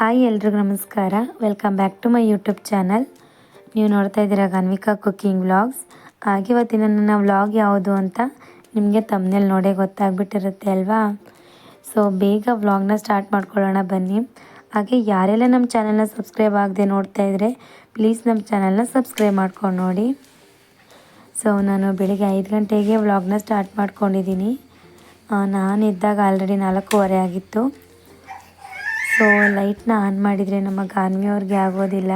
Hi ಎಲ್ರಿಗೂ ನಮಸ್ಕಾರ. Welcome back to my YouTube channel ನೀವು ನೋಡ್ತಾ ಇದ್ದೀರಾ ಗನ್ವಿಕಾ ಕುಕ್ಕಿಂಗ್ ವ್ಲಾಗ್ಸ್ ಹಾಗೆ ಇವತ್ತಿನ ನನ್ನ ವ್ಲಾಗ್ ಯಾವುದು ಅಂತ ನಿಮಗೆ ತಮ್ಮನೇಲಿ ನೋಡೇ ಗೊತ್ತಾಗ್ಬಿಟ್ಟಿರುತ್ತೆ ಅಲ್ವಾ? ಸೊ ಬೇಗ ವ್ಲಾಗ್ನ ಸ್ಟಾರ್ಟ್ ಮಾಡ್ಕೊಳ್ಳೋಣ ಬನ್ನಿ. ಹಾಗೆ ಯಾರೆಲ್ಲ ನಮ್ಮ ಚಾನಲ್ನ ಸಬ್ಸ್ಕ್ರೈಬ್ ಆಗದೆ ನೋಡ್ತಾ ಇದ್ದರೆ ಪ್ಲೀಸ್ ನಮ್ಮ ಚಾನಲ್ನ ಸಬ್ಸ್ಕ್ರೈಬ್ ಮಾಡ್ಕೊಂಡು ನೋಡಿ. ಸೊ ನಾನು ಬೆಳಿಗ್ಗೆ ಐದು ಗಂಟೆಗೆ ವ್ಲಾಗ್ನ ಸ್ಟಾರ್ಟ್ ಮಾಡ್ಕೊಂಡಿದ್ದೀನಿ. ನಾನು ಇದ್ದಾಗ ಆಲ್ರೆಡಿ ನಾಲ್ಕೂವರೆ ಆಗಿತ್ತು. ಸೊ ಲೈಟ್ನ ಆನ್ ಮಾಡಿದರೆ ನಮ್ಮ ಗಾನ್ವಿಯವ್ರಿಗೆ ಆಗೋದಿಲ್ಲ.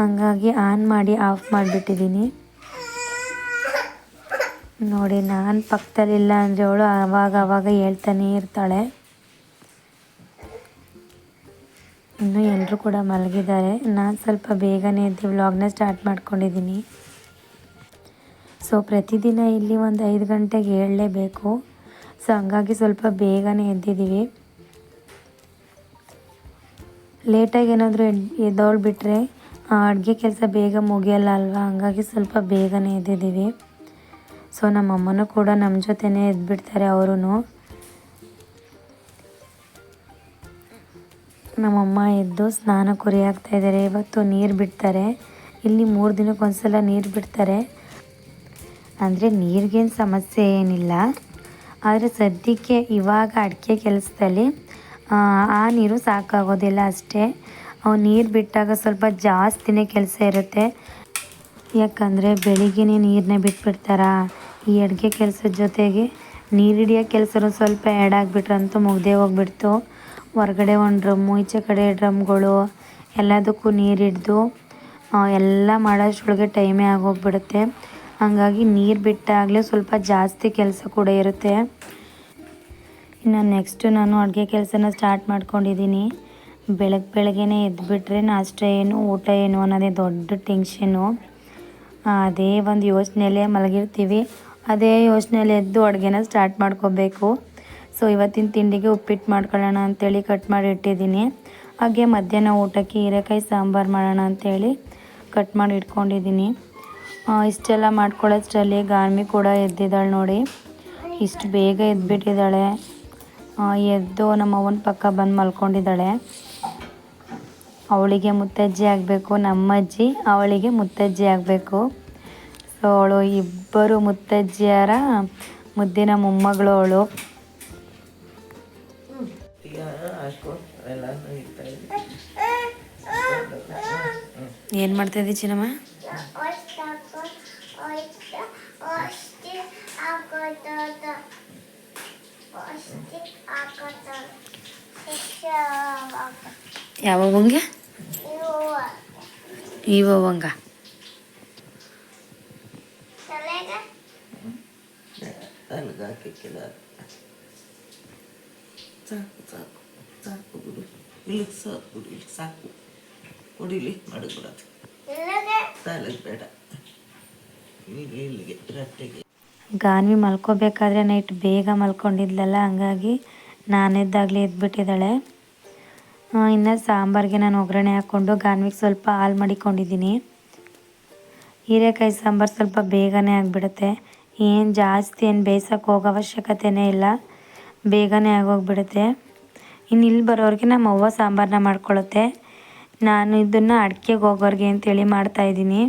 ಹಂಗಾಗಿ ಆನ್ ಮಾಡಿ ಆಫ್ ಮಾಡಿಬಿಟ್ಟಿದ್ದೀನಿ. ನೋಡಿ, ನಾನು ಪಕ್ಕದಲ್ಲಿಲ್ಲ ಅಂದರೆ ಅವಳು ಆವಾಗ ಆವಾಗ ಹೇಳ್ತಾನೆ ಇರ್ತಾಳೆ. ಇನ್ನು ಎಲ್ಲರೂ ಕೂಡ ಮಲಗಿದ್ದಾರೆ. ನಾನು ಸ್ವಲ್ಪ ಬೇಗನೆ ಎದ್ದು ವ್ಲಾಗ್ನ ಸ್ಟಾರ್ಟ್ ಮಾಡ್ಕೊಂಡಿದ್ದೀನಿ. ಸೊ ಪ್ರತಿದಿನ ಇಲ್ಲಿ ಒಂದು ಐದು ಗಂಟೆಗೆ ಹೇಳಲೇಬೇಕು ಸೊ ಹಂಗಾಗಿ ಸ್ವಲ್ಪ ಬೇಗನೆ ಎದ್ದಿದ್ದೀವಿ. ಲೇಟಾಗಿ ಏನಾದರೂ ಎದ್ದೋಳ್ಬಿಟ್ರೆ ಅಡುಗೆ ಕೆಲಸ ಬೇಗ ಮುಗಿಯಲ್ಲ ಅಲ್ವಾ? ಹಂಗಾಗಿ ಸ್ವಲ್ಪ ಬೇಗನೆ ಎದ್ದಿದ್ದೀವಿ. ಸೊ ನಮ್ಮ ಅಮ್ಮನೂ ಕೂಡ ನಮ್ಮ ಜೊತೆನೇ ಎದ್ಬಿಡ್ತಾರೆ ಅವರು ನಮ್ಮಮ್ಮ ಎದ್ದು ಸ್ನಾನ ಕುರಿ ಇದ್ದಾರೆ. ಇವತ್ತು ನೀರು ಬಿಡ್ತಾರೆ. ಇಲ್ಲಿ ಮೂರು ದಿನಕ್ಕೊಂದ್ಸಲ ನೀರು ಬಿಡ್ತಾರೆ. ಅಂದರೆ ನೀರಿಗೇನು ಸಮಸ್ಯೆ ಏನಿಲ್ಲ. ಆದರೆ ಸದ್ಯಕ್ಕೆ ಇವಾಗ ಅಡಿಕೆ ಕೆಲಸದಲ್ಲಿ ಆ ನೀರು ಸಾಕಾಗೋದಿಲ್ಲ ಅಷ್ಟೇ. ಅವು ನೀರು ಬಿಟ್ಟಾಗ ಸ್ವಲ್ಪ ಜಾಸ್ತಿನೇ ಕೆಲಸ ಇರುತ್ತೆ. ಯಾಕಂದರೆ ಬೆಳಿಗ್ಗೆನೇ ನೀರನ್ನೇ ಬಿಟ್ಬಿಡ್ತಾರಾ? ಈ ಅಡುಗೆ ಕೆಲಸದ ಜೊತೆಗೆ ನೀರು ಹಿಡಿಯೋ ಸ್ವಲ್ಪ ಆ್ಯಡ್ ಆಗಿಬಿಟ್ರಂತೂ ಮುಗ್ದೇ ಹೋಗ್ಬಿಡ್ತು. ಹೊರಗಡೆ ಒಂದು ಡ್ರಮ್ಮು ಈಚೆ ಕಡೆ ಡ್ರಮ್ಗಳು, ಎಲ್ಲದಕ್ಕೂ ನೀರು ಹಿಡ್ದು ಎಲ್ಲ ಮಾಡೋಷ್ಟೊಳಗೆ ಟೈಮೇ ಆಗೋಗ್ಬಿಡುತ್ತೆ. ಹಾಗಾಗಿ ನೀರು ಬಿಟ್ಟಾಗಲೇ ಸ್ವಲ್ಪ ಜಾಸ್ತಿ ಕೆಲಸ ಕೂಡ ಇರುತ್ತೆ. ಇನ್ನು ನೆಕ್ಸ್ಟು ನಾನು ಅಡುಗೆ ಕೆಲಸನ ಸ್ಟಾರ್ಟ್ ಮಾಡ್ಕೊಂಡಿದ್ದೀನಿ. ಬೆಳಗ್ಗೆ ಬೆಳಗ್ಗೆನೇ ಎದ್ದುಬಿಟ್ರೆ ನಾಷ್ಟ ಏನು, ಊಟ ಏನು ಅನ್ನೋದೇ ದೊಡ್ಡ ಟೆನ್ಷನು ಅದೇ ಒಂದು ಯೋಚನೆಯಲ್ಲೇ ಮಲಗಿರ್ತೀವಿ. ಅದೇ ಯೋಚನೆಯಲ್ಲಿ ಎದ್ದು ಅಡುಗೆನ ಸ್ಟಾರ್ಟ್ ಮಾಡ್ಕೋಬೇಕು. ಸೊ ಇವತ್ತಿನ ತಿಂಡಿಗೆ ಉಪ್ಪಿಟ್ಟು ಮಾಡ್ಕೊಳ್ಳೋಣ ಅಂತೇಳಿ ಕಟ್ ಮಾಡಿ ಇಟ್ಟಿದ್ದೀನಿ. ಹಾಗೆ ಮಧ್ಯಾಹ್ನ ಊಟಕ್ಕೆ ಹೀರೆಕಾಯಿ ಸಾಂಬಾರು ಮಾಡೋಣ ಅಂಥೇಳಿ ಕಟ್ ಮಾಡಿ ಇಟ್ಕೊಂಡಿದ್ದೀನಿ. ಇಷ್ಟೆಲ್ಲ ಮಾಡ್ಕೊಳ್ಳೋಷ್ಟರಲ್ಲಿ ಗಾರ್ಮಿ ಕೂಡ ಎದ್ದಿದ್ದಾಳೆ ನೋಡಿ. ಇಷ್ಟು ಬೇಗ ಎದ್ಬಿಟ್ಟಿದ್ದಾಳೆ. ಎದ್ದು ನಮ್ಮ ಅವನ ಪಕ್ಕ ಬಂದು ಮಲ್ಕೊಂಡಿದ್ದಾಳೆ. ಅವಳಿಗೆ ಮುತ್ತಜ್ಜಿ ಆಗಬೇಕು ನಮ್ಮಜ್ಜಿ ಅವಳಿಗೆ ಮುತ್ತಜ್ಜಿ ಆಗಬೇಕು. ಸೊ ಅವಳು ಇಬ್ಬರು ಮುತ್ತಜ್ಜಿಯರ ಮುದ್ದಿನ ಮೊಮ್ಮಗಳು ಅವಳು. ಏನು ಮಾಡ್ತಾ ಇದ್ದೀವಿ ಚಿನ್ನಮ್ಮ? ಯಾವ ಹಂಗೆ ಇವ ಹಾಕಿಕ್ಕಿಲ್ಲ ಸಾಕು ಸಾಕು ಬಿಡು ಇಲ್ಲಿಗೆ ಸಾಕು ಬಿಡು ಇಲ್ಲಿ ಸಾಕು ಕುಡಿಲಿ ಮಡಗ್ಬಿಡೋದು ತಲೆಗೆ ಬೇಡ. ಇಲ್ಲಿಗೆ ಇಲ್ಲಿಗೆ ರಟ್ಟೆಗೆ. ಗಾನ್ವಿ ಮಲ್ಕೋಬೇಕಾದ್ರೆ ನೈಟ್ ಬೇಗ ಮಲ್ಕೊಂಡಿದ್ಲಲ್ಲ, ಹಂಗಾಗಿ ನಾನೆದ್ದಾಗಲಿ ಎದ್ಬಿಟ್ಟಿದ್ದಾಳೆ. ಇನ್ನು ಸಾಂಬಾರಿಗೆ ನಾನು ಒಗ್ಗರಣೆ ಹಾಕ್ಕೊಂಡು ಗಾನ್ವಿಗೆ ಸ್ವಲ್ಪ ಹಾಲು ಮಾಡಿಕೊಂಡಿದ್ದೀನಿ. ಹೀರೆಕಾಯಿ ಸಾಂಬಾರು ಸ್ವಲ್ಪ ಬೇಗನೆ ಆಗಿಬಿಡುತ್ತೆ. ಏನು ಜಾಸ್ತಿ ಏನು ಬೇಯಿಸೋಕೆ ಹೋಗೋ ಅವಶ್ಯಕತೆಯೇ ಇಲ್ಲ. ಬೇಗನೆ ಆಗೋಗ್ಬಿಡುತ್ತೆ. ಇನ್ನು ಇಲ್ಲಿ ಬರೋರಿಗೆ ನಮ್ಮ ಅವ್ವ ಸಾಂಬಾರನ್ನ ಮಾಡ್ಕೊಳ್ಳುತ್ತೆ ನಾನು ಇದನ್ನು ಅಡಿಕೆಗೆ ಹೋಗೋರಿಗೆ ಅಂತೇಳಿ ಮಾಡ್ತಾಯಿದ್ದೀನಿ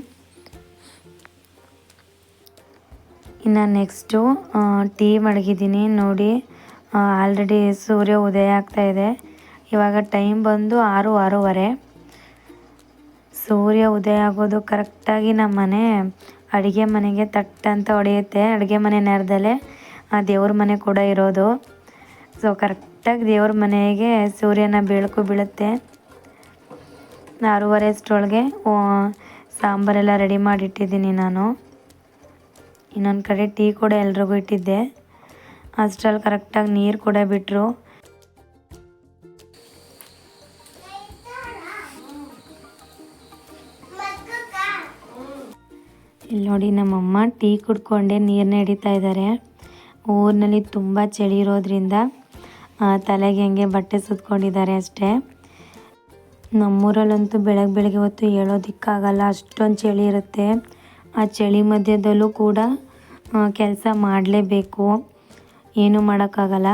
ಇನ್ನು ನೆಕ್ಸ್ಟು ಟೀ ಮಡಗಿದ್ದೀನಿ, ನೋಡಿ ಆಲ್ರೆಡಿ ಸೂರ್ಯ ಉದಯ ಇದೆ. ಇವಾಗ ಟೈಮ್ ಬಂದು ಆರು, ಆರೂವರೆ. ಸೂರ್ಯ ಉದಯ ಆಗೋದು ಕರೆಕ್ಟಾಗಿ ನಮ್ಮ ಮನೆ, ಅಡುಗೆ ಮನೆಗೆ ತಟ್ಟಂತ ಹೊಡೆಯುತ್ತೆ. ಅಡುಗೆ ಮನೆ ನೆರದಲ್ಲೇ ಆ, ದೇವ್ರ ಮನೆ ಕೂಡ ಇರೋದು. ಸೊ ಕರೆಕ್ಟಾಗಿ ದೇವ್ರ ಮನೆಗೆ ಸೂರ್ಯನ ಬೆಳಕು ಬೀಳುತ್ತೆ. ಆರೂವರೆ ಅಷ್ಟರೊಳಗೆ ಸಾಂಬಾರೆಲ್ಲ ರೆಡಿ ಮಾಡಿಟ್ಟಿದ್ದೀನಿ ನಾನು. ಇನ್ನೊಂದು ಕಡೆ ಟೀ ಕೂಡ ಎಲ್ರಿಗೂ ಇಟ್ಟಿದ್ದೆ. ಅಷ್ಟರಲ್ಲಿ ಕರೆಕ್ಟಾಗಿ ನೀರು ಕೂಡ ಬಿಟ್ಟರು ಇಲ್ಲಿ ನೋಡಿ ನಮ್ಮಮ್ಮ ಟೀ ಕುಡ್ಕೊಂಡೆ ನೀರನ್ನ ಹಿಡಿತಾ ಇದ್ದಾರೆ ಊರಿನಲ್ಲಿ ತುಂಬ ಚಳಿ ಇರೋದ್ರಿಂದ ತಲೆಗೆ ಹಂಗೆ ಬಟ್ಟೆ ಸುತ್ಕೊಂಡಿದ್ದಾರೆ ಅಷ್ಟೇ. ನಮ್ಮೂರಲ್ಲಂತೂ ಬೆಳಗ್ಗೆ ಬೆಳಗ್ಗೆ ಹೊತ್ತು ಹೇಳೋದಿಕ್ಕಾಗಲ್ಲ ಅಷ್ಟೊಂದು ಚಳಿ ಇರುತ್ತೆ. ಆ ಚಳಿ ಮಧ್ಯದಲ್ಲೂ ಕೂಡ ಕೆಲಸ ಮಾಡಲೇಬೇಕು. ಏನೂ ಮಾಡೋಕ್ಕಾಗಲ್ಲ.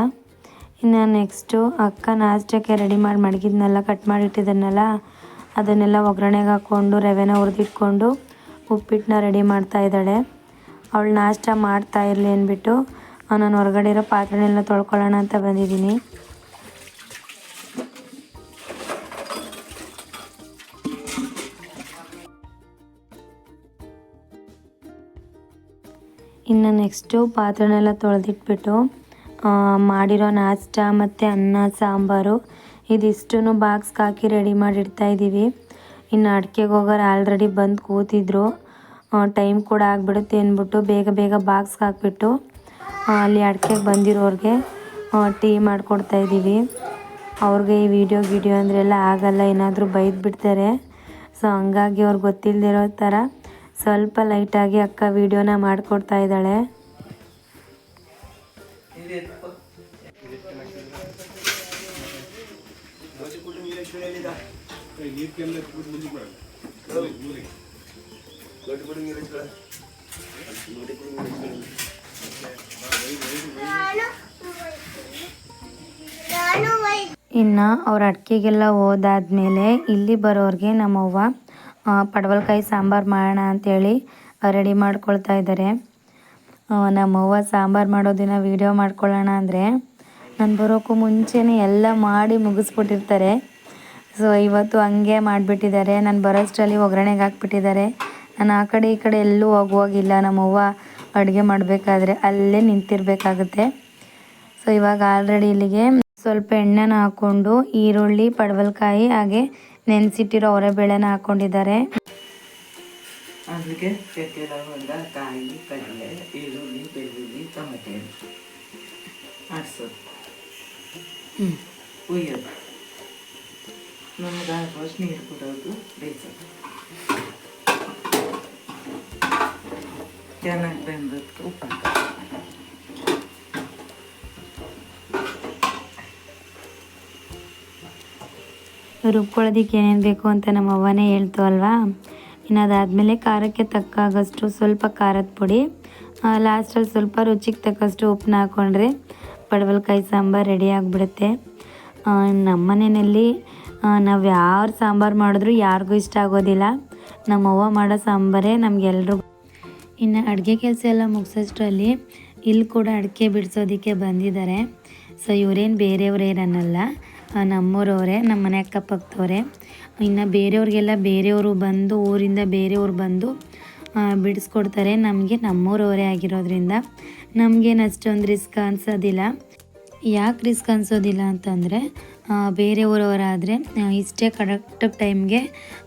ಇನ್ನು ನೆಕ್ಸ್ಟು ಅಕ್ಕ ನಾಷ್ಟಕ್ಕೆ ರೆಡಿ ಮಾಡಿ, ಮಡಗಿದ್ನೆಲ್ಲ ಕಟ್ ಮಾಡಿಟ್ಟಿದ್ದನ್ನೆಲ್ಲ ಅದನ್ನೆಲ್ಲ ಒಗ್ಗರಣೆಗೆ ಹಾಕ್ಕೊಂಡು, ರವೆನ ಹುರಿದಿಟ್ಕೊಂಡು ಉಪ್ಪಿಟ್ಟನ್ನ ರೆಡಿ ಮಾಡ್ತಾ ಇದ್ದಾಳೆ. ಅವಳು ನಾಷ್ಟ ಮಾಡ್ತಾ ಇರಲಿ ಅಂದ್ಬಿಟ್ಟು ನಾನು ಹೊರಗಡೆ ಇರೋ ಪಾತ್ರೆನೆಲ್ಲ ತೊಳ್ಕೊಳ್ಳೋಣ ಅಂತ ಬಂದಿದ್ದೀನಿ. ಇನ್ನು ನೆಕ್ಸ್ಟು ಪಾತ್ರೆನೆಲ್ಲ ತೊಳೆದಿಟ್ಬಿಟ್ಟು ಮಾಡಿರೋ ನಾಷ್ಟ ಮತ್ತು ಅನ್ನ, ಸಾಂಬಾರು ಇದಿಷ್ಟು ಬಾಕ್ಸ್ಗೆ ಹಾಕಿ ರೆಡಿ ಮಾಡಿ ಇಡ್ತಾ ಇದ್ದೀವಿ ಇನ್ನು ಅಡಿಕೆಗೆ ಹೋಗೋರು ಆಲ್ರೆಡಿ ಬಂದು ಕೂತಿದ್ರು. ಟೈಮ್ ಕೂಡ ಆಗಿಬಿಡುತ್ತೆ ಅಂದ್ಬಿಟ್ಟು ಬೇಗ ಬೇಗ ಬಾಕ್ಸ್ಗೆ ಹಾಕ್ಬಿಟ್ಟು ಅಲ್ಲಿ ಅಡಿಕೆಗೆ ಬಂದಿರೋರಿಗೆ ಟೀ ಮಾಡಿಕೊಡ್ತಾ ಇದ್ದೀವಿ ಅವ್ರಿಗೆ ಈ ವಿಡಿಯೋ ಗಿಡಿಯೋ ಅಂದ್ರೆಲ್ಲ ಆಗಲ್ಲ, ಏನಾದರೂ ಬೈದು ಬಿಡ್ತಾರೆ ಸೊ ಹಂಗಾಗಿ ಅವ್ರಿಗೆ ಗೊತ್ತಿಲ್ಲದಿರೋ ಥರ ಸ್ವಲ್ಪ ಲೈಟಾಗಿ ಅಕ್ಕ ವಿಡಿಯೋನ ಮಾಡಿಕೊಡ್ತಾ ಇದ್ದಾಳೆ. ಇನ್ನು ಅವ್ರ ಅಡ್ಕೆಗೆಲ್ಲ ಹೋದಾದ್ಮೇಲೆ ಇಲ್ಲಿ ಬರೋರಿಗೆ ನಮ್ಮವ್ವ ಪಡವಲಕಾಯಿ ಸಾಂಬಾರು ಮಾಡೋಣ ಅಂಥೇಳಿ ರೆಡಿ ಮಾಡ್ಕೊಳ್ತಾ ಇದ್ದಾರೆ. ನಮ್ಮವ್ವ ಸಾಂಬಾರು ಮಾಡೋದಿನ ವೀಡಿಯೋ ಮಾಡ್ಕೊಳ್ಳೋಣ ಅಂದರೆ ನಾನು ಬರೋಕ್ಕೂ ಮುಂಚೆನೇ ಎಲ್ಲ ಮಾಡಿ ಮುಗಿಸ್ಬಿಟ್ಟಿರ್ತಾರೆ. ಸೊ ಇವತ್ತು ಹಂಗೆ ಮಾಡಿಬಿಟ್ಟಿದ್ದಾರೆ. ನಾನು ಬರೋಷ್ಟರಲ್ಲಿ ಒಗ್ಗರಣೆಗೆ ಹಾಕ್ಬಿಟ್ಟಿದ್ದಾರೆ. ನಾನು ಆ ಕಡೆ ಈ ಕಡೆ ಎಲ್ಲೂ ಹೋಗುವಾಗಿಲ್ಲ. ನಮ್ಮವ್ವ ಅಡುಗೆ ಮಾಡಬೇಕಾದ್ರೆ ಅಲ್ಲೇ ನಿಂತಿರಬೇಕಾಗುತ್ತೆ. ಸೊ ಇವಾಗ ಆಲ್ರೆಡಿ ಇಲ್ಲಿಗೆ ಸ್ವಲ್ಪ ಎಣ್ಣೆನ ಹಾಕ್ಕೊಂಡು ಈರುಳ್ಳಿ, ಪಡವಲಕಾಯಿ ಹಾಗೆ ನೆನೆಸಿಟ್ಟಿರೋ ಬೆಳೆನ ಹಾಕೊಂಡಿದ್ದಾರೆ. ಅದಕ್ಕೆ ಕಾಯಿ ಕಡಲೆ ಈರುಳ್ಳಿ ಬೆಳ್ಳುಳ್ಳಿ ಟೊಮೆಟೆ ಆಡ್ಸೋದು ಹ್ಞೂ ಉಯ್ಯೋದು ನಮ್ಗೆ ಆಗೋಷ್ಟು ನೀರು ಬಿಡೋದು ಬೇಯಿಸೋದು. ಚೆನ್ನಾಗಿ ಬೆಂದದ್ದು ಉಪ್ಪು ರುಬ್ಕೊಳ್ಳೋದಕ್ಕೆ ಏನೇನು ಬೇಕು ಅಂತ ನಮ್ಮ ಅವ್ವನೇ ಹೇಳ್ತು ಅಲ್ವಾ? ಇನ್ನು ಅದಾದಮೇಲೆ ಖಾರಕ್ಕೆ ತಕ್ಕಾಗಷ್ಟು ಸ್ವಲ್ಪ ಖಾರದ ಪುಡಿ ಲಾಸ್ಟಲ್ಲಿ ಸ್ವಲ್ಪ ರುಚಿಗೆ ತಕ್ಕಷ್ಟು ಉಪ್ಪನ್ನ ಹಾಕ್ಕೊಂಡ್ರೆ ಪಡವಲ್ಕಾಯಿ ಸಾಂಬಾರು ರೆಡಿ ಆಗಿಬಿಡುತ್ತೆ. ನಮ್ಮ ಮನೆಯಲ್ಲಿ ನಾವು ಯಾರು ಸಾಂಬಾರು ಮಾಡಿದ್ರು ಯಾರಿಗೂ ಇಷ್ಟ ಆಗೋದಿಲ್ಲ. ನಮ್ಮ ಅವ್ವ ಮಾಡೋ ಸಾಂಬಾರೇ ನಮಗೆಲ್ರಿಗೂ ಇನ್ನು ಅಡುಗೆ ಕೆಲಸ ಎಲ್ಲ ಮುಗಿಸೋಷ್ಟರಲ್ಲಿ ಇಲ್ಲಿ ಕೂಡ ಅಡಿಕೆ ಬಿಡಿಸೋದಕ್ಕೆ ಬಂದಿದ್ದಾರೆ. ಸೊ ಇವರೇನು ಬೇರೆಯವ್ರೇನನ್ನಲ್ಲ ಆ, ನಮ್ಮೂರವರೇ, ನಮ್ಮ ಮನೆ ಅಕ್ಕಪಕ್ಕದವರೇ. ಇನ್ನು ಬೇರೆಯವ್ರಿಗೆಲ್ಲ ಬೇರೆಯವರು ಬಂದು, ಊರಿಂದ ಬೇರೆಯವ್ರು ಬಂದು ಬಿಡಿಸ್ಕೊಡ್ತಾರೆ. ನಮಗೆ ನಮ್ಮೂರವರೇ ಆಗಿರೋದ್ರಿಂದ ನಮಗೇನು ಅಷ್ಟೊಂದು ರಿಸ್ಕ್ ಅನ್ಸೋದಿಲ್ಲ. ಯಾಕೆ ರಿಸ್ಕ್ ಅನ್ಸೋದಿಲ್ಲ ಅಂತಂದರೆ ಬೇರೆ ಊರವರಾದರೆ ಇಷ್ಟೇ ಕರೆಕ್ಟ್ ಟೈಮ್ಗೆ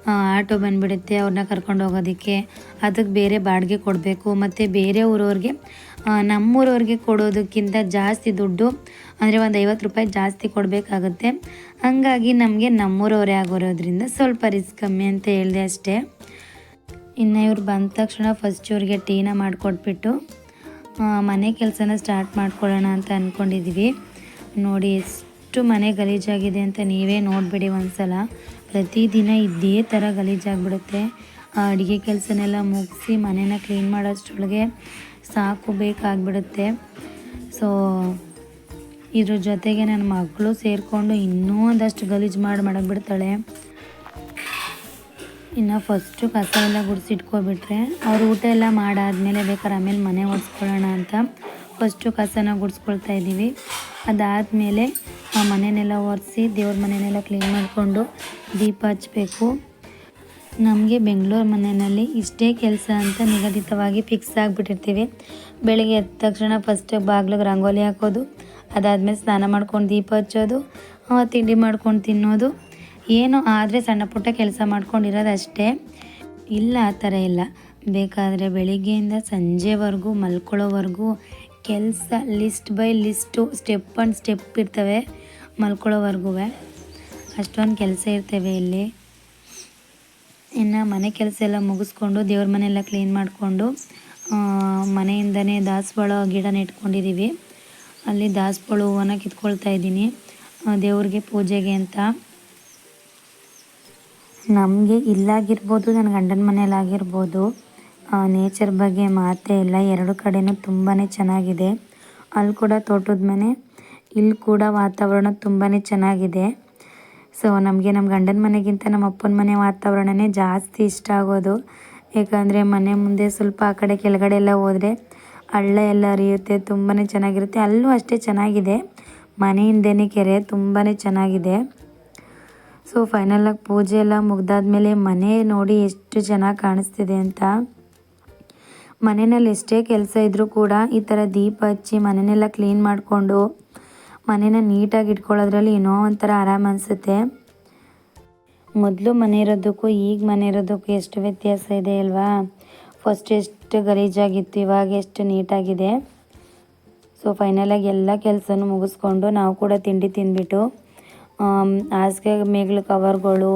ಆಟೋ ಬಂದುಬಿಡುತ್ತೆ ಅವ್ರನ್ನ ಕರ್ಕೊಂಡು ಹೋಗೋದಕ್ಕೆ. ಅದಕ್ಕೆ ಬೇರೆ ಬಾಡಿಗೆ ಕೊಡಬೇಕು. ಮತ್ತು ಬೇರೆ ಊರವ್ರಿಗೆ ನಮ್ಮೂರವ್ರಿಗೆ ಕೊಡೋದಕ್ಕಿಂತ ಜಾಸ್ತಿ ದುಡ್ಡು ಅಂದರೆ ಒಂದು ಐವತ್ತು ರೂಪಾಯಿ ಜಾಸ್ತಿ ಕೊಡಬೇಕಾಗುತ್ತೆ. ಹಾಗಾಗಿ ನಮಗೆ ನಮ್ಮೂರವರೇ ಆಗಿರೋದ್ರಿಂದ ಸ್ವಲ್ಪ ರಿಸ್ಕ್ ಕಮ್ಮಿ ಅಂತ ಹೇಳಿದೆ ಅಷ್ಟೇ. ಇನ್ನು ಇವ್ರು ಬಂದ ತಕ್ಷಣ ಫಸ್ಟ್ ಇವ್ರಿಗೆ ಟೀನ ಮಾಡಿಕೊಟ್ಬಿಟ್ಟು ಆ, ಮನೆ ಕೆಲಸನ ಸ್ಟಾರ್ಟ್ ಮಾಡ್ಕೊಳ್ಳೋಣ ಅಂತ ಅಂದ್ಕೊಂಡಿದ್ದೀವಿ ನೋಡಿ ಎಷ್ಟು ಮನೆ ಗಲೀಜಾಗಿದೆ ಅಂತ ನೀವೇ ನೋಡಿಬಿಡಿ ಒಂದ್ಸಲ. ಪ್ರತಿದಿನ ಇದೇ ಥರ ಗಲೀಜಾಗ್ಬಿಡುತ್ತೆ. ಅಡುಗೆ ಕೆಲಸನೆಲ್ಲ ಮುಗಿಸಿ ಮನೇನ ಕ್ಲೀನ್ ಮಾಡೋಷ್ಟೊಳಗೆ ಸಾಕು ಬೇಕಾಗ್ಬಿಡುತ್ತೆ. ಸೊ ಇದ್ರ ಜೊತೆಗೆ ನನ್ನ ಮಗಳು ಸೇರಿಕೊಂಡು ಇನ್ನೂ ಒಂದಷ್ಟು ಗಲೀಜು ಮಾಡಿ ಮಾಡಕ್ಬಿಡ್ತಾಳೆ ಇನ್ನು ಫಸ್ಟು ಕಸ ಎಲ್ಲ ಗುಡಿಸಿಟ್ಕೊಬಿಟ್ರೆ ಅವ್ರು ಊಟ ಎಲ್ಲ ಮಾಡಾದಮೇಲೆ ಬೇಕಾದ್ರೆ ಆಮೇಲೆ ಮನೆ ಒರೆಸ್ಕೊಳ್ಳೋಣ ಅಂತ ಫಸ್ಟು ಕಸನ ಗುಡಿಸ್ಕೊಳ್ತಾ ಇದ್ದೀವಿ. ಅದಾದಮೇಲೆ ಆ ಮನೆಯನ್ನೆಲ್ಲ ಒರೆಸಿ ದೇವ್ರ ಮನೆಯನ್ನೆಲ್ಲ ಕ್ಲೀನ್ ಮಾಡಿಕೊಂಡು ದೀಪ ಹಚ್ಚಬೇಕು ನಮಗೆ ಬೆಂಗಳೂರು ಮನೆಯಲ್ಲಿ ಇಷ್ಟೇ ಕೆಲಸ ಅಂತ ನಿಗದಿತವಾಗಿ ಫಿಕ್ಸ್ ಆಗಿಬಿಟ್ಟಿರ್ತೀವಿ. ಬೆಳಗ್ಗೆ ಎದ್ದ ತಕ್ಷಣ ಫಸ್ಟ್ ಬಾಗ್ಲಿಗೆ ರಂಗೋಲಿ ಹಾಕೋದು ಅದಾದಮೇಲೆ ಸ್ನಾನ ಮಾಡ್ಕೊಂಡು ದೀಪ ಹಚ್ಚೋದು ತಿಂಡಿ ಮಾಡ್ಕೊಂಡು ತಿನ್ನೋದು. ಏನು ಆದರೆ ಸಣ್ಣ ಪುಟ್ಟ ಕೆಲಸ ಮಾಡ್ಕೊಂಡಿರೋದಷ್ಟೇ. ಇಲ್ಲ, ಆ ಥರ ಇಲ್ಲ. ಬೇಕಾದರೆ ಬೆಳಿಗ್ಗೆಯಿಂದ ಸಂಜೆವರೆಗೂ, ಮಲ್ಕೊಳ್ಳೋವರೆಗೂ ಕೆಲಸ list by list, step and step ಇರ್ತವೆ ಮಲ್ಕೊಳ್ಳೋವರೆಗೂ ಅಷ್ಟೊಂದು ಕೆಲಸ ಇರ್ತವೆ ಇಲ್ಲಿ. ಇನ್ನು ಮನೆ ಕೆಲಸ ಎಲ್ಲ ಮುಗಿಸ್ಕೊಂಡು, ದೇವ್ರ ಮನೆಯೆಲ್ಲ ಕ್ಲೀನ್ ಮಾಡಿಕೊಂಡು ಮನೆಯಿಂದನೇ ದಾಸವಾಳ ಗಿಡ ನೆಟ್ಕೊಂಡಿದ್ದೀವಿ ಅಲ್ಲಿ ದಾಸವಾಳ ಹೂವನ್ನ ಕಿತ್ಕೊಳ್ತಾ ಇದ್ದೀನಿ. ದೇವ್ರಿಗೆ ಪೂಜೆಗೆ ಅಂತ. ನಮಗೆ ಇಲ್ಲಾಗಿರ್ಬೋದು ನನ್ನ ಗಂಡನ ಮನೇಲಾಗಿರ್ಬೋದು ನೇಚರ್ ಬಗ್ಗೆ ಮಾತೇ ಇಲ್ಲ. ಎರಡು ಕಡೆನೂ ತುಂಬಾ ಚೆನ್ನಾಗಿದೆ. ಅಲ್ಲಿ ಕೂಡ ತೋಟದ ಮನೆ ಇಲ್ಲಿ ಕೂಡ ವಾತಾವರಣ ತುಂಬಾ ಚೆನ್ನಾಗಿದೆ. ಸೊ ನಮಗೆ ನಮ್ಮ ಗಂಡನ ಮನೆಗಿಂತ ನಮ್ಮ ಅಪ್ಪನ ಮನೆ ವಾತಾವರಣನೇ ಜಾಸ್ತಿ ಇಷ್ಟ ಆಗೋದು. ಯಾಕಂದರೆ ಮನೆ ಮುಂದೆ ಸ್ವಲ್ಪ ಆ ಕಡೆ ಕೆಳಗಡೆ ಎಲ್ಲ ಹೋದರೆ ಹಳ್ಳ ಎಲ್ಲ ಹರಿಯುತ್ತೆ ತುಂಬಾ ಚೆನ್ನಾಗಿರುತ್ತೆ. ಅಲ್ಲೂ ಅಷ್ಟೇ ಚೆನ್ನಾಗಿದೆ. ಮನೆ ಹಿಂದೆನೇ ಕೆರೆ ತುಂಬಾ ಚೆನ್ನಾಗಿದೆ. ಸೊ ಫೈನಲಾಗಿ ಪೂಜೆ ಎಲ್ಲ ಮುಗ್ದಾದ್ಮೇಲೆ ಮನೆ ನೋಡಿ ಎಷ್ಟು ಚೆನ್ನಾಗಿ ಕಾಣಿಸ್ತಿದೆ ಅಂತ. ಮನೆಯಲ್ಲಿ ಎಷ್ಟೇ ಕೆಲಸ ಇದ್ದರೂ ಕೂಡ ಈ ಥರ ದೀಪ ಹಚ್ಚಿ ಮನೆಯೆಲ್ಲ ಕ್ಲೀನ್ ಮಾಡಿಕೊಂಡು ಮನೇನ ನೀಟಾಗಿ ಇಟ್ಕೊಳ್ಳೋದ್ರಲ್ಲಿ ಏನೋ ಒಂಥರ ಆರಾಮ ಅನಿಸುತ್ತೆ. ಮೊದಲು ಮನೆ ಇರೋದಕ್ಕೂ, ಈಗ ಮನೆ ಇರೋದಕ್ಕೂ ಎಷ್ಟು ವ್ಯತ್ಯಾಸ ಇದೆ ಅಲ್ವಾ? ಫಸ್ಟ್ ಎಷ್ಟು ಗಲೀಜಾಗಿತ್ತು ಇವಾಗ ಎಷ್ಟು ನೀಟಾಗಿದೆ ಸೊ ಫೈನಲಾಗಿ ಎಲ್ಲ ಕೆಲಸನೂ ಮುಗಿಸ್ಕೊಂಡು ನಾವು ಕೂಡ ತಿಂಡಿ ತಿಂದ್ಬಿಟ್ಟು ಹಾಸಿಗೆ ಮೇಗ್ಲ ಕವರ್ಗಳು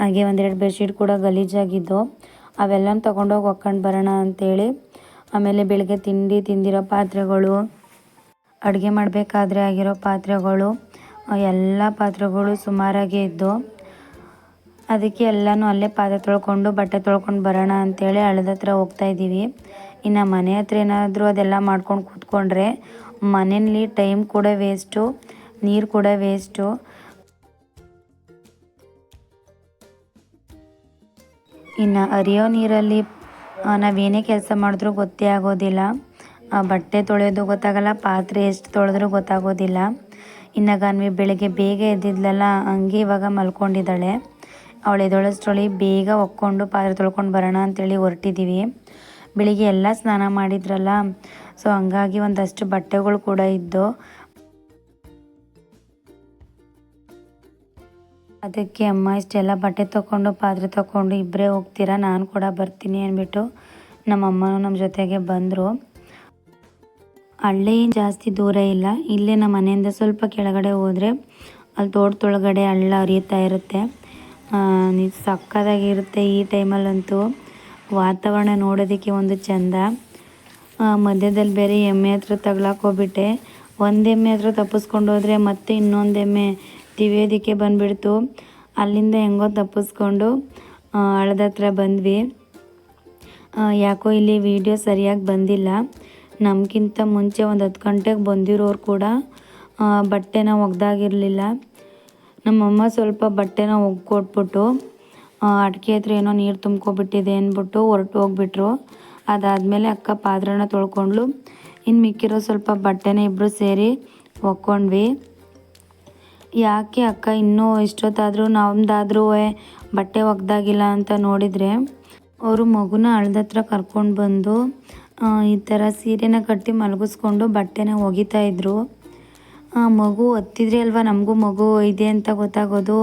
ಹಾಗೆ ಒಂದೆರಡು ಬೆಡ್ಶೀಟ್ ಕೂಡ ಗಲೀಜಾಗಿದ್ದು ಅವೆಲ್ಲ ತೊಗೊಂಡೋಗಿ ಒಕ್ಕೊಂಡು ಬರೋಣ ಅಂಥೇಳಿ ಆಮೇಲೆ ಬೆಳಗ್ಗೆ ತಿಂಡಿ ತಿಂದಿರೋ ಪಾತ್ರೆಗಳು, ಅಡುಗೆ ಮಾಡಬೇಕಾದ್ರೆ ಆಗಿರೋ ಪಾತ್ರೆಗಳು ಎಲ್ಲ ಪಾತ್ರೆಗಳು ಸುಮಾರಾಗೇ ಇದ್ದು ಅದಕ್ಕೆ ಎಲ್ಲನೂ ಅಲ್ಲೇ ಪಾತ್ರೆ ತೊಳ್ಕೊಂಡು, ಬಟ್ಟೆ ತೊಳ್ಕೊಂಡು ಬರೋಣ ಅಂತೇಳಿ ಹಳ್ಳದ ಹತ್ರ ಹೋಗ್ತಾ ಇದ್ದೀವಿ. ಇನ್ನು ಮನೆ ಹತ್ರ ಏನಾದರೂ ಅದೆಲ್ಲ ಮಾಡ್ಕೊಂಡು ಕೂತ್ಕೊಂಡ್ರೆ ಮನೆಯಲ್ಲಿ ಟೈಮ್ ಕೂಡ ವೇಸ್ಟು ನೀರು ಕೂಡ ವೇಸ್ಟು ಇನ್ನು ಅರಿಯೋ ನೀರಲ್ಲಿ ನಾವೇನೇ ಕೆಲಸ ಮಾಡಿದ್ರೂ ಗೊತ್ತೇ ಆಗೋದಿಲ್ಲ. ಬಟ್ಟೆ ತೊಳೆಯೋದು ಗೊತ್ತಾಗಲ್ಲ, ಪಾತ್ರೆ ಎಷ್ಟು ತೊಳೆದ್ರೂ ಗೊತ್ತಾಗೋದಿಲ್ಲ. ಇನ್ನು ಗಾನ್ವಿ ಬೆಳಗ್ಗೆ ಬೇಗ ಎದ್ದಿದ್ಲಲ್ಲ, ಹಂಗೆ ಇವಾಗ ಮಲ್ಕೊಂಡಿದ್ದಾಳೆ. ಅವಳು ಎದೊಳಷ್ಟೊಳಿ ಬೇಗ ಒಕ್ಕೊಂಡು ಪಾತ್ರೆ ತೊಳ್ಕೊಂಡು ಬರೋಣ ಅಂತೇಳಿ ಹೊರಟಿದ್ದೀವಿ. ಬೆಳಿಗ್ಗೆ ಎಲ್ಲ ಸ್ನಾನ ಮಾಡಿದ್ರಲ್ಲ, ಸೊ ಹಂಗಾಗಿ ಒಂದಷ್ಟು ಬಟ್ಟೆಗಳು ಕೂಡ ಇದ್ದು, ಅದಕ್ಕೆ ಅಮ್ಮ ಇಷ್ಟೆಲ್ಲ ಬಟ್ಟೆ ತೊಗೊಂಡು ಪಾತ್ರೆ ತೊಗೊಂಡು ಇಬ್ಬರೇ ಹೋಗ್ತೀರಾ, ನಾನು ಕೂಡ ಬರ್ತೀನಿ ಅಂದ್ಬಿಟ್ಟು ನಮ್ಮ ಅಮ್ಮನೂ ನಮ್ಮ ಜೊತೆಗೆ ಬಂದರು. ಹಳ್ಳಿ ಜಾಸ್ತಿ ದೂರ ಇಲ್ಲ, ಇಲ್ಲೇ ನಮ್ಮ ಮನೆಯಿಂದ ಸ್ವಲ್ಪ ಕೆಳಗಡೆ ಹೋದರೆ ಅಲ್ಲಿ ತೋಟದೊಳಗಡೆ ಹಳ್ಳ ಹರಿಯುತ್ತಾ ಇರುತ್ತೆ. ನೀವು ಸಕ್ಕದಾಗಿರುತ್ತೆ ಈ ಟೈಮಲ್ಲಂತೂ. ವಾತಾವರಣ ನೋಡೋದಕ್ಕೆ ಒಂದು ಚಂದ. ಮಧ್ಯದಲ್ಲಿ ಬೇರೆ ಎಮ್ಮೆ ಹತ್ರ ತಗ್ಲಾಕ್ ಹೋಗ್ಬಿಟ್ಟೆ. ಒಂದು ಎಮ್ಮೆ ಹತ್ರ ತಪ್ಪಿಸ್ಕೊಂಡು ಹೋದರೆ ಮತ್ತೆ ಇನ್ನೊಂದು ಎಮ್ಮೆ ತಿವಿಯೋದಕ್ಕೆ ಬಂದುಬಿಡ್ತು. ಅಲ್ಲಿಂದ ಹೆಂಗೋ ತಪ್ಪಿಸ್ಕೊಂಡು ಹತ್ರ ಬಂದ್ವಿ. ಯಾಕೋ ಇಲ್ಲಿ ವಿಡಿಯೋ ಸರಿಯಾಗಿ ಬಂದಿಲ್ಲ. ನಮಗಿಂತ ಮುಂಚೆ ಒಂದು ಹತ್ತು ಗಂಟೆಗೆ ಬಂದಿರೋರು ಕೂಡ ಬಟ್ಟೆನ ಒಗ್ದಾಗಿರಲಿಲ್ಲ. ನಮ್ಮಮ್ಮ ಸ್ವಲ್ಪ ಬಟ್ಟೆನ ಒಗ್ಕೊಟ್ಬಿಟ್ಟು ಅಡಿಕೆ ಹತ್ರ ಏನೋ ನೀರು ತುಂಬ್ಕೊಬಿಟ್ಟಿದೆ ಅಂದ್ಬಿಟ್ಟು ಹೊರಟು ಹೋಗ್ಬಿಟ್ರು. ಅದಾದಮೇಲೆ ಅಕ್ಕ ಪಾತ್ರೆನ ತೊಳ್ಕೊಂಡ್ಲು ಇನ್ನು ಮಿಕ್ಕಿರೋ ಸ್ವಲ್ಪ ಬಟ್ಟೆನ ಇಬ್ಬರು ಸೇರಿ ಒಕ್ಕೊಂಡ್ವಿ. ಯಾಕೆ ಅಕ್ಕ ಇನ್ನೂ ಇಷ್ಟೊತ್ತಾದರೂ ನಮ್ದಾದ್ರೂ ಬಟ್ಟೆ ಒಗ್ದಾಗಿಲ್ಲ ಅಂತ ನೋಡಿದರೆ, ಅವರು ಮಗುನ ಹಳದತ್ರ ಕರ್ಕೊಂಡು ಬಂದು ಈ ಥರ ಸೀರೆನ ಕಟ್ಟಿ ಮಲಗಿಸ್ಕೊಂಡು ಬಟ್ಟೆನ ಒಗಿತಾ ಇದ್ರು. ಆ, ಮಗು ಒತ್ತಿದ್ರೆ ಅಲ್ವಾ? ನಮಗೂ ಮಗು ಇದೆ ಅಂತ ಗೊತ್ತಾಗೋದು.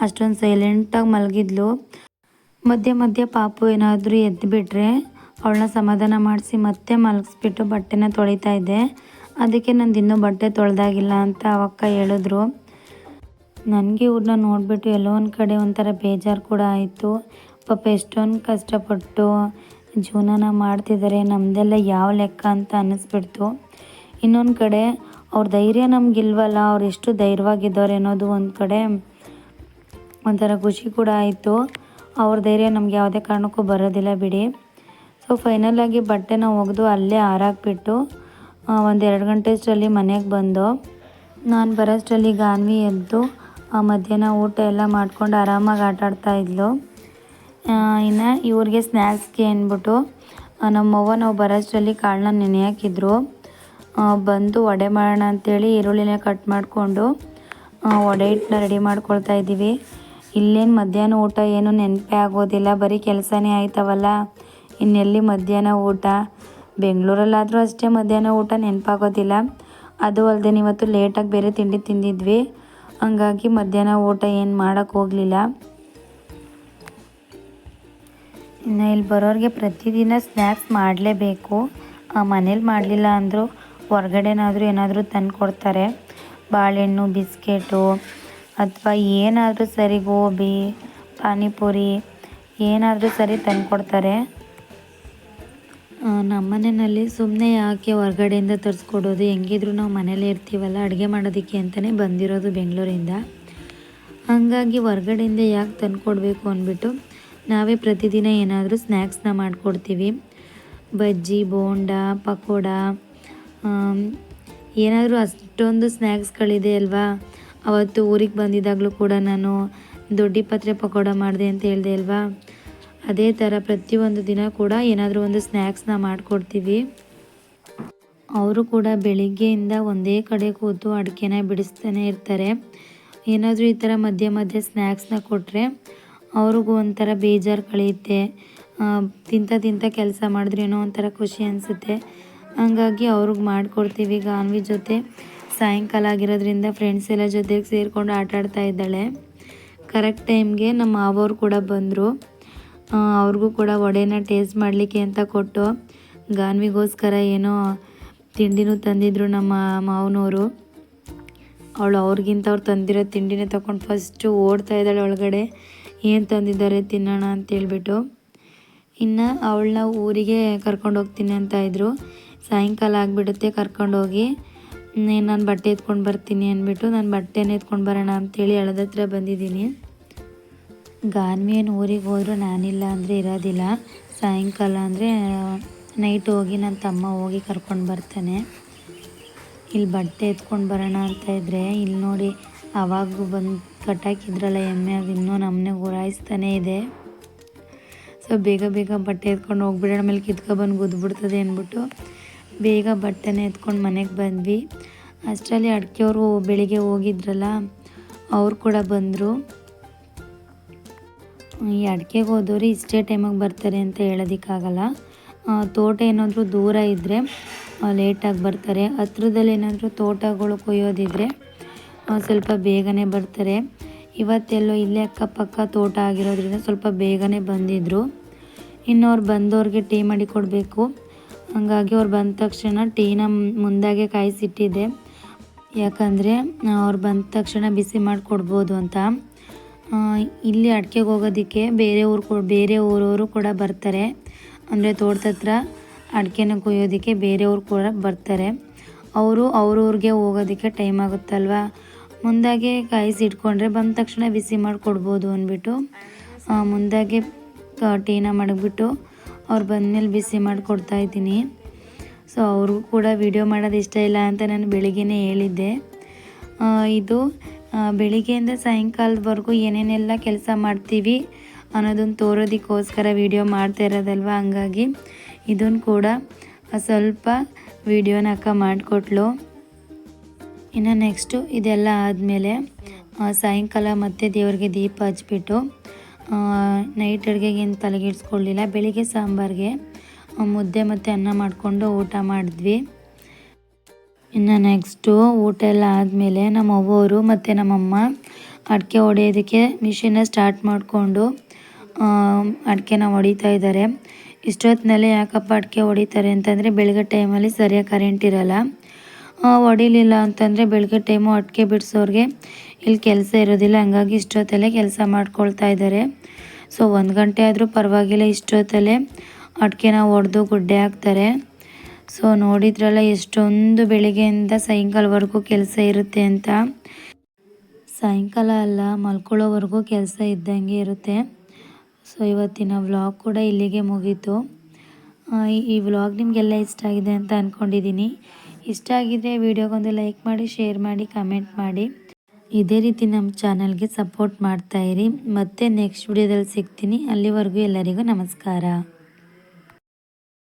ಅಷ್ಟೊಂದು ಸೈಲೆಂಟಾಗಿ ಮಲಗಿದ್ಲು. ಮಧ್ಯೆ ಮಧ್ಯೆ ಪಾಪು ಏನಾದರೂ ಎದ್ದು ಬಿಟ್ಟರೆ ಅವಳನ್ನ ಸಮಾಧಾನ ಮಾಡಿಸಿ ಮತ್ತೆ ಮಲಗಿಸ್ಬಿಟ್ಟು ಬಟ್ಟೆನ ತೊಳಿತಾ ಇದ್ದೆ. ಅದಕ್ಕೆ ನಂದು ಇನ್ನೂ ಬಟ್ಟೆ ತೊಳೆದಾಗಿಲ್ಲ ಅಂತ ಅವಕ್ಕ ಹೇಳಿದ್ರು. ನನಗೆ ಇವ್ರನ್ನ ನೋಡಿಬಿಟ್ಟು ಎಲ್ಲೋ ಒಂದು ಕಡೆ ಒಂಥರ ಬೇಜಾರು ಕೂಡ ಆಯಿತು. ಪಾಪ ಎಷ್ಟೊಂದು ಕಷ್ಟಪಟ್ಟು ಜೀವನನ ಮಾಡ್ತಿದ್ದಾರೆ ನಮ್ಮದೆಲ್ಲ ಯಾವ ಲೆಕ್ಕ ಅಂತ ಅನ್ನಿಸ್ಬಿಡ್ತು. ಇನ್ನೊಂದು ಕಡೆ ಅವ್ರ ಧೈರ್ಯ ನಮಗಿಲ್ವಲ್ಲ ಅವ್ರು ಎಷ್ಟು ಧೈರ್ಯವಾಗಿದ್ದಾರೆ ಅನ್ನೋದು ಒಂದು ಕಡೆ ಒಂಥರ ಖುಷಿ ಕೂಡ ಆಯಿತು. ಅವ್ರ ಧೈರ್ಯ ನಮ್ಗೆ ಯಾವುದೇ ಕಾರಣಕ್ಕೂ ಬರೋದಿಲ್ಲ ಬಿಡಿ. ಸೊ ಫೈನಲಾಗಿ ಬಟ್ಟೆನ ಒಗೆದು ಅಲ್ಲೇ ಹಾರಾಕ್ಬಿಟ್ಟು ಒಂದು ಎರಡು ಗಂಟೆ ಅಷ್ಟರಲ್ಲಿ ಮನೆಗೆ ಬಂದು ನಾನು ಬರೋಷ್ಟರಲ್ಲಿ ಗಾನ್ವಿ ಎದ್ದು ಮಧ್ಯಾಹ್ನ ಊಟ ಎಲ್ಲ ಮಾಡ್ಕೊಂಡು ಆರಾಮಾಗಿ ಆಟ ಆಡ್ತಾ ಇದ್ಲು ಇನ್ನು ಇವ್ರಿಗೆ ಸ್ನ್ಯಾಕ್ಸ್ಗೆ ಅಂದ್ಬಿಟ್ಟು ನಮ್ಮವ್ವ ನಾವು ಬರೋಷ್ಟರಲ್ಲಿ ಕಾಳನ್ನ ನೆನೆ ಹಾಕಿದ್ರು ಆ, ಬಂದು ವಡೆ ಮಾಡೋಣ ಅಂಥೇಳಿ ಈರುಳ್ಳಿನ ಕಟ್ ಮಾಡಿಕೊಂಡು ವಡೆ ಹಿಟ್ಟನ್ನ ರೆಡಿ ಮಾಡ್ಕೊಳ್ತಾ ಇದ್ದೀವಿ. ಇಲ್ಲೇನು ಮಧ್ಯಾಹ್ನ ಊಟ ಏನು ನೆನಪೇ ಆಗೋದಿಲ್ಲ, ಬರೀ ಕೆಲಸನೇ ಆಯ್ತವಲ್ಲ? ಇನ್ನೆಲ್ಲಿ ಮಧ್ಯಾಹ್ನ ಊಟ? ಬೆಂಗಳೂರಲ್ಲಾದರೂ ಅಷ್ಟೇ ಮಧ್ಯಾಹ್ನ ಊಟ ನೆನಪಾಗೋದಿಲ್ಲ. ಅದು ಅಲ್ಲದೆ ಇವತ್ತು ಲೇಟಾಗಿ ಬೇರೆ ತಿಂಡಿ ತಿಂದಿದ್ವಿ. ಹಂಗಾಗಿ ಮಧ್ಯಾಹ್ನ ಊಟ ಏನು ಮಾಡೋಕ್ಕೆ ಹೋಗಲಿಲ್ಲ. ಇನ್ನು ಇಲ್ಲಿ ಬರೋರಿಗೆ ಪ್ರತಿದಿನ ಸ್ನ್ಯಾಕ್ಸ್ ಮಾಡಲೇಬೇಕು. ಮನೇಲಿ ಮಾಡಲಿಲ್ಲ ಅಂದರೂ ಹೊರ್ಗಡೆನಾದರೂ ಏನಾದರೂ ತಂದು ಕೊಡ್ತಾರೆ. ಬಾಳೆಹಣ್ಣು, ಬಿಸ್ಕೆಟು ಅಥವಾ ಏನಾದರೂ ಸರಿ ಗೋಬಿ, ಪಾನಿಪುರಿ ಏನಾದರೂ ಸರಿ ತಂದು ಕೊಡ್ತಾರೆ. ನಮ್ಮನೆಯಲ್ಲಿ ಸುಮ್ಮನೆ ಯಾಕೆ ಹೊರ್ಗಡೆಯಿಂದ ತರಿಸ್ಕೊಡೋದು? ಹೆಂಗಿದ್ರು ನಾವು ಮನೇಲೇ ಇರ್ತೀವಲ್ಲ, ಅಡುಗೆ ಮಾಡೋದಕ್ಕೆ ಅಂತಲೇ ಬಂದಿರೋದು ಬೆಂಗಳೂರಿಂದ. ಹಾಗಾಗಿ ಹೊರ್ಗಡೆಯಿಂದ ಯಾಕೆ ತಂದುಕೊಡ್ಬೇಕು ಅಂದ್ಬಿಟ್ಟು ನಾವೇ ಪ್ರತಿದಿನ ಏನಾದರೂ ಸ್ನ್ಯಾಕ್ಸ್ನ ಮಾಡಿಕೊಡ್ತೀವಿ. ಬಜ್ಜಿ, ಬೋಂಡ, ಪಕೋಡ ಏನಾದರೂ ಅಷ್ಟೊಂದು ಸ್ನ್ಯಾಕ್ಸ್ಗಳಿದೆ ಅಲ್ವಾ? ಅವತ್ತು ಊರಿಗೆ ಬಂದಿದ್ದಾಗಲೂ ಕೂಡ ನಾನು ದೊಡ್ಡಿ ಪತ್ರೆ ಪಕೋಡ ಮಾಡಿದೆ ಅಂತ ಹೇಳಿದೆ ಅಲ್ವಾ? ಅದೇ ಥರ ಪ್ರತಿಯೊಂದು ದಿನ ಕೂಡ ಏನಾದರೂ ಒಂದು ಸ್ನ್ಯಾಕ್ಸ್ನ ಮಾಡಿಕೊಡ್ತೀವಿ. ಅವರು ಕೂಡ ಬೆಳಿಗ್ಗೆಯಿಂದ ಒಂದೇ ಕಡೆ ಕೂತು ಅಡಿಕೆನ ಬಿಡಿಸ್ತಾನೆ ಇರ್ತಾರೆ. ಏನಾದರೂ ಈ ಥರ ಮಧ್ಯೆ ಮಧ್ಯೆ ಸ್ನ್ಯಾಕ್ಸ್ನ ಕೊಟ್ಟರೆ ಅವ್ರಿಗೂ ಒಂಥರ ಬೇಜಾರು ಕಳೆಯುತ್ತೆ. ತಿಂತ ತಿಂತ ಕೆಲಸ ಮಾಡಿದ್ರೇನೋ ಒಂಥರ ಖುಷಿ ಅನಿಸುತ್ತೆ. ಹಂಗಾಗಿ ಅವ್ರಿಗೆ ಮಾಡಿಕೊಡ್ತೀವಿ. ಗಾನ್ವಿ ಜೊತೆ ಸಾಯಂಕಾಲ ಆಗಿರೋದ್ರಿಂದ ಫ್ರೆಂಡ್ಸ್ ಎಲ್ಲ ಜೊತೆಗೆ ಸೇರಿಕೊಂಡು ಆಟ ಆಡ್ತಾ ಇದ್ದಾಳೆ. ಕರೆಕ್ಟ್ ಟೈಮ್ಗೆ ನಮ್ಮ ಮಾವವ್ರು ಕೂಡ ಬಂದರು. ಅವ್ರಿಗೂ ಕೂಡ ವಡೆನ ಟೇಸ್ಟ್ ಮಾಡಲಿಕ್ಕೆ ಅಂತ ಕೊಟ್ಟು ಗಾನ್ವಿಗೋಸ್ಕರ ಏನೋ ತಿಂಡಿನೂ ತಂದಿದ್ರು ನಮ್ಮ ಮಾವನವರು ಅವಳು ಅವ್ರಿಗಿಂತ ಅವ್ರು ತಂದಿರೋ ತಿಂಡಿನೇ ತಗೊಂಡು ಫಸ್ಟು ಓಡ್ತಾ ಇದ್ದಾಳೆ ಒಳಗಡೆ. ಏನು ತಂದಿದ್ದಾರೆ ತಿನ್ನೋಣ ಅಂತೇಳ್ಬಿಟ್ಟು ಇನ್ನು ಅವಳನ್ನ ಊರಿಗೆ ಕರ್ಕೊಂಡು ಹೋಗ್ತೀನಿ ಅಂತ ಇದ್ರು. ಸಾಯಂಕಾಲ ಆಗಿಬಿಡುತ್ತೆ, ಕರ್ಕೊಂಡೋಗಿ. ನಾನು ಬಟ್ಟೆ ಎತ್ಕೊಂಡು ಬರ್ತೀನಿ ಅಂದ್ಬಿಟ್ಟು ನಾನು ಬಟ್ಟೆನ ಎತ್ಕೊಂಡು ಬರೋಣ ಅಂತೇಳಿ ಹಳದತ್ರ ಬಂದಿದ್ದೀನಿ. ಗಾನ್ವಿ ಏನು ಊರಿಗೆ ಹೋದರೂ ನಾನಿಲ್ಲ ಅಂದರೆ ಇರೋದಿಲ್ಲ. ಸಾಯಂಕಾಲ ಅಂದರೆ, ನೈಟ್ ಹೋಗಿ ನನ್ನ ತಮ್ಮ ಹೋಗಿ ಕರ್ಕೊಂಡು ಬರ್ತಾನೆ. ಇಲ್ಲಿ ಬಟ್ಟೆ ಎತ್ಕೊಂಡು ಬರೋಣ ಅಂತ ಇದ್ದರೆ ಇಲ್ಲಿ ನೋಡಿ ಆವಾಗೂ ಬಂದು ಕಟ್ಟಾಕಿದ್ರಲ್ಲ ಎಮ್ಮೆ, ಅದು ಇನ್ನೂ ನಮ್ಮನೆ ಗುರಾಯಿಸ್ತಾನೇ ಇದೆ. ಸೊ, ಬೇಗ ಬೇಗ ಬಟ್ಟೆ ಎತ್ಕೊಂಡು ಹೋಗ್ಬಿಡೋಣ, ಆಮೇಲೆ ಕಿತ್ಕೊಬಂದು ಗುದ್ದುಬಿಡ್ತದೆ ಅಂದ್ಬಿಟ್ಟು ಬೇಗ ಬಟ್ಟೆನ ಎತ್ಕೊಂಡು ಮನೆಗೆ ಬಂದ್ವಿ. ಅಷ್ಟರಲ್ಲಿ ಅಡಿಕೆಯವರು ಬೆಳಿಗ್ಗೆ ಹೋಗಿದ್ರಲ್ಲ, ಅವ್ರು ಕೂಡ ಬಂದರು. ಈ ಅಡಿಕೆಗೆ ಹೋದವರು ಇಷ್ಟೇ ಟೈಮಿಗೆ ಬರ್ತಾರೆ ಅಂತ ಹೇಳೋದಕ್ಕಾಗಲ್ಲ. ತೋಟ ಏನಾದರೂ ದೂರ ಇದ್ದರೆ ಲೇಟಾಗಿ ಬರ್ತಾರೆ. ಹತ್ರದಲ್ಲಿ ಏನಾದರೂ ತೋಟಗಳು ಕೊಯ್ಯೋದಿದ್ರೆ ಸ್ವಲ್ಪ ಬೇಗನೆ ಬರ್ತಾರೆ. ಇವತ್ತೆಲ್ಲೋ ಇಲ್ಲೇ ಅಕ್ಕಪಕ್ಕ ತೋಟ ಆಗಿರೋದ್ರಿಂದ ಸ್ವಲ್ಪ ಬೇಗನೆ ಬಂದಿದ್ದರು ಇನ್ನು ಅವ್ರು ಬಂದವ್ರಿಗೆ ಟೀ ಮಾಡಿ ಕೊಡಬೇಕು. ಹಂಗಾಗಿ ಅವ್ರು ಬಂದ ತಕ್ಷಣ ಟೀನ ಮುಂದಾಗೆ ಕಾಯಿಸಿಟ್ಟಿದ್ದೆ. ಯಾಕಂದರೆ ಅವ್ರು ಬಂದ ತಕ್ಷಣ ಬಿಸಿ ಮಾಡಿ ಕೊಡ್ಬೋದು ಅಂತ ಇಲ್ಲಿ ಅಡಿಕೆಗೆ ಹೋಗೋದಕ್ಕೆ ಬೇರೆ ಊರು ಕೊ ಬೇರೆ ಊರವರು ಕೂಡ ಬರ್ತಾರೆ. ಅಂದರೆ ತೋಟದ ಹತ್ರ ಅಡಿಕೆನ ಕೊಯ್ಯೋದಕ್ಕೆ ಬೇರೆ ಊರು ಕೂಡ ಬರ್ತಾರೆ. ಅವರು ಅವ್ರವ್ರಿಗೆ ಹೋಗೋದಕ್ಕೆ ಟೈಮ್ ಆಗುತ್ತಲ್ವ? ಮುಂದಾಗೆ ಕಾಯಿಸಿ ಇಟ್ಕೊಂಡ್ರೆ ಬಂದ ತಕ್ಷಣ ಬಿಸಿ ಮಾಡಿಕೊಡ್ಬೋದು ಅಂದ್ಬಿಟ್ಟು ಆ, ಮುಂದಾಗೆ ಟೀನ ಮಡಗ್ಬಿಟ್ಟು ಅವ್ರು ಬಂದಮೇಲೆ ಬಿಸಿ ಮಾಡಿಕೊಡ್ತಾ ಇದ್ದೀನಿ. ಸೊ ಅವ್ರಿಗೂ ಕೂಡ ವಿಡಿಯೋ ಮಾಡೋದು ಇಷ್ಟ ಇಲ್ಲ ಅಂತ ನಾನು ಬೆಳಿಗ್ಗೆನೇ ಹೇಳಿದ್ದೆ. ಇದು ಬೆಳಿಗ್ಗೆಯಿಂದ ಸಾಯಂಕಾಲದವರೆಗೂ ಏನೇನೆಲ್ಲ ಕೆಲಸ ಮಾಡ್ತೀವಿ ಅನ್ನೋದನ್ನು ತೋರೋದಕ್ಕೋಸ್ಕರ ವಿಡಿಯೋ ಮಾಡ್ತಾ ಇರೋದಲ್ವ? ಹಂಗಾಗಿ ಇದನ್ನು ಕೂಡ ಸ್ವಲ್ಪ ವಿಡಿಯೋನ ಅಕ್ಕ ಮಾಡಿಕೊಟ್ಲು. ಇನ್ನು ನೆಕ್ಸ್ಟು ಇದೆಲ್ಲ ಆದಮೇಲೆ ಸಾಯಂಕಾಲ ಮತ್ತೆ ದೇವರಿಗೆ ದೀಪ ಹಚ್ಬಿಟ್ಟು ನೈಟ್ ಅಡುಗೆಗೆ ಏನು ತಲೆಗೆಡ್ಸ್ಕೊಳ್ಳಿಲ್ಲ ಬೆಳಿಗ್ಗೆ ಸಾಂಬಾರಿಗೆ ಮುದ್ದೆ ಮತ್ತು ಅನ್ನ ಮಾಡಿಕೊಂಡು ಊಟ ಮಾಡಿದ್ವಿ. ಇನ್ನು ನೆಕ್ಸ್ಟು ಊಟ ಎಲ್ಲ ಆದಮೇಲೆ ನಮ್ಮ ಅವ್ವವರು ಮತ್ತು ನಮ್ಮಮ್ಮ ಅಡಿಕೆ ಹೊಡೆಯೋದಕ್ಕೆ ಮಿಷಿನ ಸ್ಟಾರ್ಟ್ ಮಾಡಿಕೊಂಡು ಅಡಿಕೆನ ಹೊಡಿತಾ ಇದ್ದಾರೆ. ಇಷ್ಟೊತ್ತಿನಲ್ಲೇ ಯಾಕಪ್ಪ ಅಡಿಕೆ ಹೊಡಿತಾರೆ ಅಂತಂದರೆ ಬೆಳಗ್ಗೆ ಟೈಮಲ್ಲಿ ಸರಿಯಾಗಿ ಕರೆಂಟ್ ಇರಲ್ಲ. ಹೊಡಿಲಿಲ್ಲ ಅಂತಂದರೆ ಬೆಳಗ್ಗೆ ಟೈಮು ಅಡಿಕೆ ಬಿಡಿಸೋರಿಗೆ ಇಲ್ಲಿ ಕೆಲಸ ಇರೋದಿಲ್ಲ, ಹಂಗಾಗಿ ಇಷ್ಟೊತ್ತಲ್ಲೇ ಕೆಲಸ ಮಾಡ್ಕೊಳ್ತಾ ಇದ್ದಾರೆ. ಸೊ ಒಂದು ಗಂಟೆ ಆದರೂ ಪರವಾಗಿಲ್ಲ ಇಷ್ಟೊತ್ತಲ್ಲೇ. ಅಡಿಕೆನ ಹೊಡೆದು ಗುಡ್ಡೆ ಹಾಕ್ತಾರೆ. ಸೊ ನೋಡಿದ್ರಲ್ಲ ಎಷ್ಟೊಂದು ಬೆಳಿಗ್ಗೆಯಿಂದ ಸಾಯಂಕಾಲವರೆಗೂ ಕೆಲಸ ಇರುತ್ತೆ ಅಂತ. ಸಾಯಂಕಾಲ ಅಲ್ಲ, ಮಲ್ಕೊಳ್ಳೋವರೆಗೂ ಕೆಲಸ ಇದ್ದಂಗೆ ಇರುತ್ತೆ. ಸೊ ಇವತ್ತಿನ ವ್ಲಾಗ್ ಕೂಡ ಇಲ್ಲಿಗೆ ಮುಗೀತು. ಈ- ಈ ವ್ಲಾಗ್ ನಿಮಗೆಲ್ಲ ಇಷ್ಟ ಆಗಿದೆ ಅಂತ ಅಂದ್ಕೊಂಡಿದ್ದೀನಿ ಇಷ್ಟ ಆಗಿದೆ ವಿಡಿಯೋಗೊಂದು ಲೈಕ್ ಮಾಡಿ, ಶೇರ್ ಮಾಡಿ, ಕಮೆಂಟ್ ಮಾಡಿ. ಇದೇ ರೀತಿ ನಮ್ಮ ಚಾನಲ್ಗೆ ಸಪೋರ್ಟ್ ಮಾಡ್ತಾಯಿರಿ ಮತ್ತೆ ನೆಕ್ಸ್ಟ್ ವಿಡಿಯೋದಲ್ಲಿ ಸಿಗ್ತೀನಿ. ಅಲ್ಲಿವರೆಗೂ ಎಲ್ಲರಿಗೂ ನಮಸ್ಕಾರ.